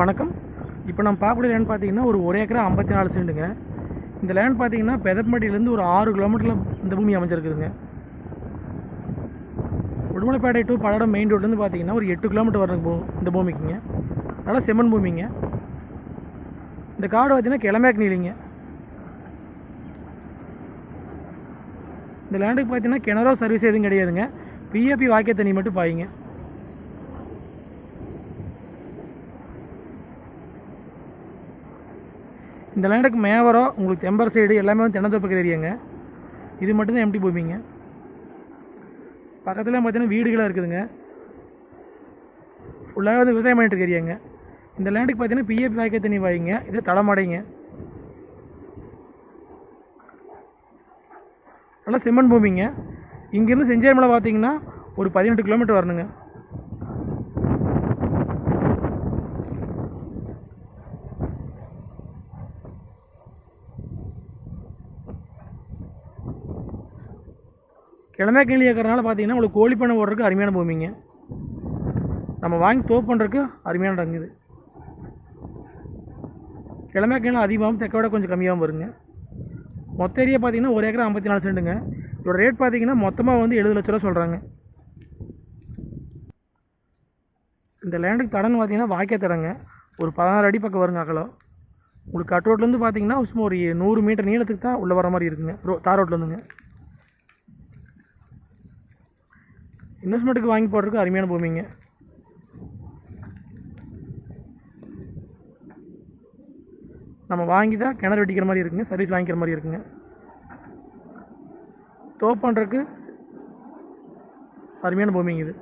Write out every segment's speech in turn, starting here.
வணக்கம். இப்போ நம்ம பார்க்கக்கூடிய லேண்ட் பார்த்தீங்கன்னா ஒரு ஒரு ஏக்கரா ஐம்பத்தி நாலு சென்ட்டுங்க இந்த லேண்ட் பார்த்தீங்கன்னா பெதப்பட்டியிலேருந்து ஒரு ஆறு கிலோமீட்டரில் இந்த பூமி அமைஞ்சிருக்குதுங்க. உடுமலைப்பேட்டை டு பல்லடம் மெயின் ரோட்லேருந்து பார்த்தீங்கன்னா ஒரு எட்டு கிலோமீட்டர் வரணும் பூ இந்த பூமிக்குங்க. நல்லா செம்மண் பூமிங்க. இந்த காடு பார்த்தீங்கன்னா கிளம்பேக் நீலிங்க இந்த லேண்டுக்கு பார்த்தீங்கன்னா கிணறோ சர்வீஸ் எதுவும் கிடையாதுங்க. பிஏபி வாக்கிய தண்ணி மட்டும் பாயுங்க. இந்த லேண்டுக்கு மேவரம் உங்களுக்கு தெம்பர் சைடு எல்லாமே வந்து தென்னந்தோப்பு ஏரியாங்க இது மட்டும்தான் எம்டி பூமிங்க. பக்கத்தில் பார்த்தீங்கன்னா வீடுகளாக இருக்குதுங்க. ஃபுல்லாக வந்து விவசாயம் பண்ணிட்டு இருக்க ஏரியாங்க இந்த லேண்டுக்கு பார்த்தீங்கன்னா பிஎஃப் வாய்க்க தண்ணி வாய்ங்க இது தளமடைங்க நல்லா செம்மண் பூமிங்க. இங்கேருந்து செஞ்சேரிமலை பார்த்தீங்கன்னா ஒரு பதினெட்டு கிலோமீட்டர் வரணுங்க. கிழமை கிளி இருக்கிறனால பார்த்தீங்கன்னா உங்களுக்கு கோழி பண்ணை ஓடுறதுக்கு அருமையான பூமிங்க. நம்ம வாங்கி தோப்பு பண்ணுறதுக்கு அருமையான இடம் இது. கிழமை கிளி அதிகமாகவும் தெக்க விட கொஞ்சம் கம்மியாகவும் வருங்க. மொத்த ஏரியா பார்த்தீங்கன்னா ஒரு ஏக்கர் ஐம்பத்தி நாலு சென்ட்டுங்க. இதோட ரேட் பார்த்தீங்கன்னா மொத்தமாக வந்து எழுபது லட்ச ரூபா சொல்கிறாங்க இந்த லேண்டுக்கு தடன்னு பார்த்தீங்கன்னா வாக்கிய தடங்க. ஒரு பதினாறு அடி பக்கம் வருங்க அகலம். உங்களுக்கு கட் ரோட்லேருந்து பார்த்தீங்கன்னா சும்மா ஒரு நூறு மீட்டர் நீளத்துக்கு தான் உள்ளே வர மாதிரி இருக்குங்க. ரோ தார் ரோட்லேருந்துங்க இன்வெஸ்ட்மெண்ட்டுக்கு வாங்கி போடுறதுக்கு அருமையான பூமிங்க. நம்ம வாங்கி தான் கிணறு வெட்டிக்கிற மாதிரி இருக்குங்க சர்வீஸ் வாங்கிக்கிற மாதிரி இருக்குங்க. தோப் பண்ணுறதுக்கு அருமையான பூமிங்க இது.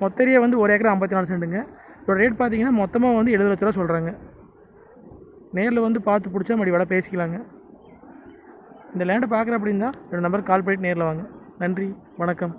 மொத்த ஏரியா வந்து ஒரு ஏக்கர் ஐம்பத்தி நாலு சென்ட்டுங்க. இதோட ரேட் பார்த்தீங்கன்னா மொத்தமாக வந்து எழுபது லட்ச ரூபா சொல்கிறாங்க நேரில் வந்து பார்த்து பிடிச்சா மறுபடி வேலை பேசிக்கலாங்க. இந்த லேண்டை பார்க்குற அப்படின்னா என்னோடய நம்பருக்கு கால் பண்ணிட்டு நேரில் வாங்க. நன்றி வணக்கம்.